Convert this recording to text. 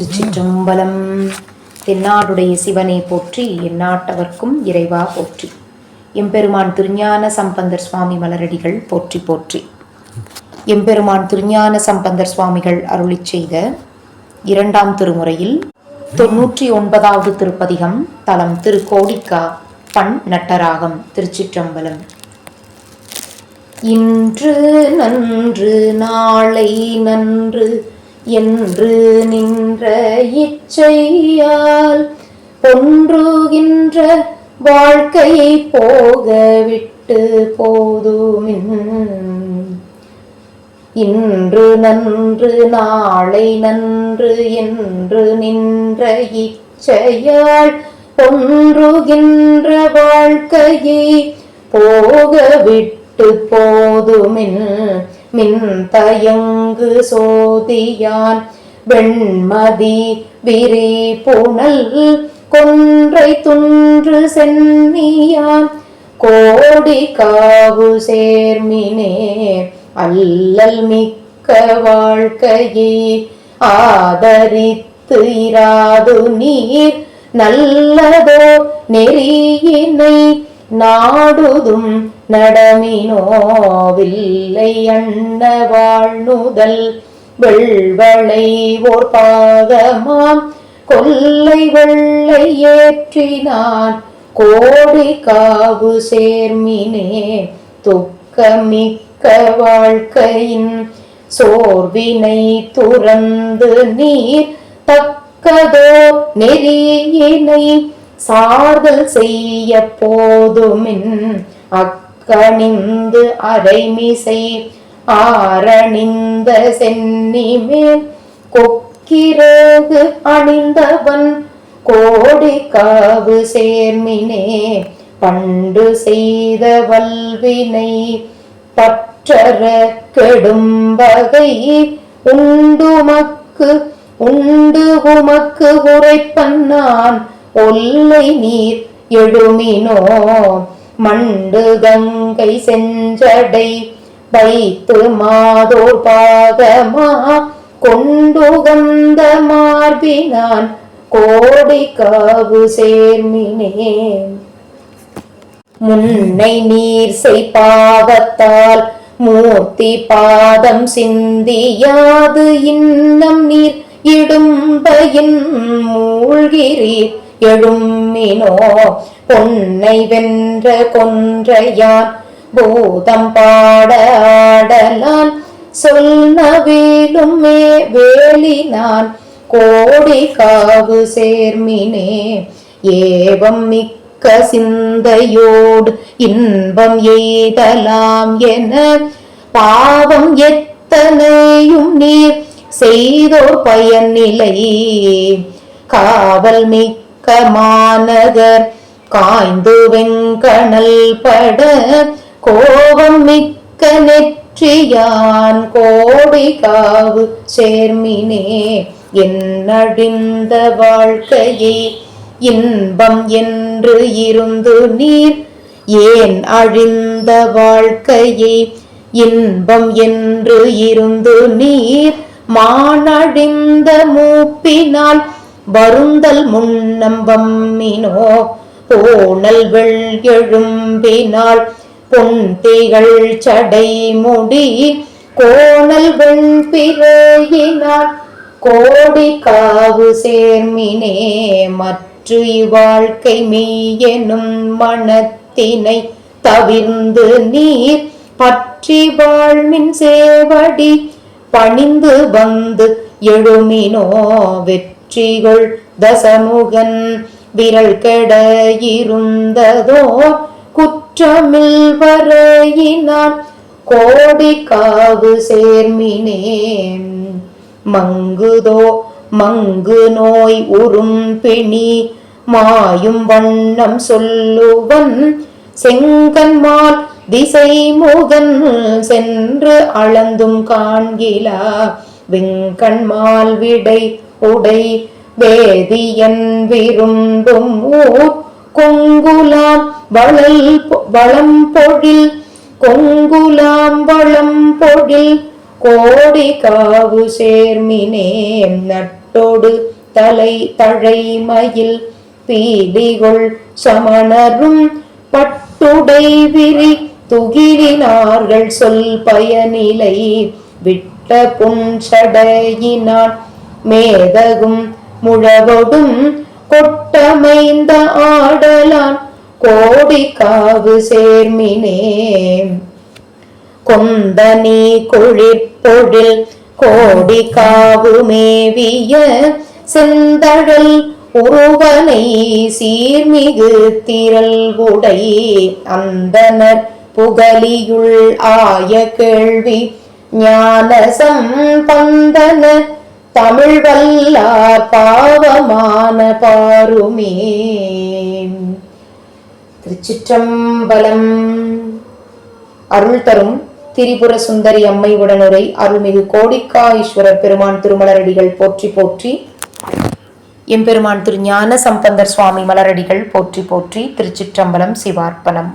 திருச்சிற்றம்பலம். தென்னாடுடைய சிவனை போற்றி எந்நாட்டவர்க்கும் இறைவா போற்றி. எம்பெருமான் திருஞான சம்பந்தர் சுவாமி மலரடிகள் போற்றி போற்றி. எம்பெருமான் திருஞான சம்பந்தர் சுவாமிகள் அருளிச் செய்த இரண்டாம் திருமுறையில் தொன்னூற்றி ஒன்பதாவது திருப்பதிகம் தலம் திருக்கோடிக்கா பண் நட்டராகம் திருச்சிற்றம்பலம். இன்று நன்று நாளை நன்று என்று நின்ற இச்சையால் பொன்றுகின்ற வாழ்க்கையை போக விட்டு போதுமின். இன்று நன்று நாளை நன்று என்று நின்ற இச்சையால் பொன்றுகின்ற வாழ்க்கையை போக விட்டு போதுமின். மின்தயங்கு சோதியான். வெண்மதி விரி புனல் கொன்றை துன்று சென்னியான். கோடி காவு சேர்மினே அல்லல் மிக்க வாழ்க்கையை. ஆதரித்து இராது நீர் நல்லதோ நெறியினை நாடுதும் நடமினோவில்லை அண்ண வாழ்நுதல் வெள்வளை ஓர் பாகமாம் கொல்லை வெள்ளை ஏற்றினான். கோடி காவு சேர்மினே. துக்கமிக்க வாழ்க்கையின் சோர்வினை துறந்து நீர். தக்கதோ நெறியினை சார்தல் செய்ய போதுமின் அக்கணிந்து அரைமிசை ஆரணிந்த சென்னிமேல் கொக்கிரகு அணிந்தவன் கோடி காவு சேர்மினே பண்டு செய்த வல்வினை பற்றற கெடும் வகை உண்டுமக்கு உண்டு உமக்கு உரைப்பன் நான் ஒல்லை நீர் எழுமினோ. மண்டு கங்கை செஞ்சடை வைத்து மாதோர் பாகமா. கொண்டுகந்த மார்பினான் கோடி காவு சேர்மினே. முன்னை நீர் செய் பாவத்தால் மூர்த்தி பாதம் சிந்தியாது. இன்னம் நீர் இடும்பையின் மூழ்கிறீர். எழும்மினோ பொன்னை வென்ற கொன்றையான் பூதம் பாட ஆடலான் சொல்னவேலும் மே வேலினான் கோடி காவு சேர்மினே ஏவம் மிக்க சிந்தையோடு இன்பம் எய்தலாம் என பாவம் எத்தனையும் நீர் செய்தோர் பயன் நிலை காவல் மிக்க மாநகர் காய்ந்து வெங்கணல் பட கோபம் மிக்க நெற்றியான் கோடி காவு சேர்மினே. என்னடிந்த வாழ்க்கையை இன்பம் என்று இருந்து நீர். ஏன் அழிந்த வாழ்க்கையை இன்பம் என்று இருந்து நீர். மானடிந்த மூப்பினால் வருந்தல் முன்னம்பம்மினோ போனல் வெள் எழும்பினால் பொன்திகள் சடை முடி கோணல் வெண்பிறையினால் கோடி காவு சேர்மினே மற்ற இவ்வாழ்க்கை மெய்யெனும் மனத்தினை தவிர்ந்து நீர் பற்றி வாழ்மின் சேவடி பணிந்து வந்து எழுமினோ வெற்றிகள் தசமுகன் விரல் கெட இருந்ததோ குற்றமில் வரையினான் கோடி காவு சேர்மினே மங்குதோ மங்கு நோய் உறும் பிணி மாயும் வண்ணம் சொல்லுவன். செங்கன்மால் திசை முகன் சென்று அளந்தும் காண்கிலா. வெங்கண்மால் விடை உடை வேதியன் விரும்பும் ஊர் கொங்குலாம் வளல் வளம் பொழில். கொங்குலாம் வளம் பொழில். கோடி காவு சேர்மினே நட்டோடு தலை தழைமயில். பீடிகொள் சமணரும் பட்டுடை விரி துகிலினார்கள் சொல் பயனிலை. விட்ட புன்சடையினான் மேதகும் முழவொடும் கொட்டமைந்த ஆடலான் கோடி காவு சேர்மினே. நீ குழிப்பொழில் கோடி காவு மேவிய செந்தழல் உருவனை சீர்மிகு திரள் உடை அந்தனர் புகலியுள் ஆய கேள்வி ஞானசம் பந்தன தமிழ் வல்லார் பாவமான பாருமே. திருச்சிற்றம்பலம். அருள் தரும் திரிபுர சுந்தரி அம்மை உடனுரை அருள்மிகு கோடிக்கா ஈஸ்வரர் பெருமான் திருமலரடிகள் போற்றி போற்றி. எம்பெருமான் திரு ஞான சம்பந்தர் சுவாமி மலரடிகள் போற்றி போற்றி. திருச்சிற்றம்பலம் சிவார்ப்பணம்.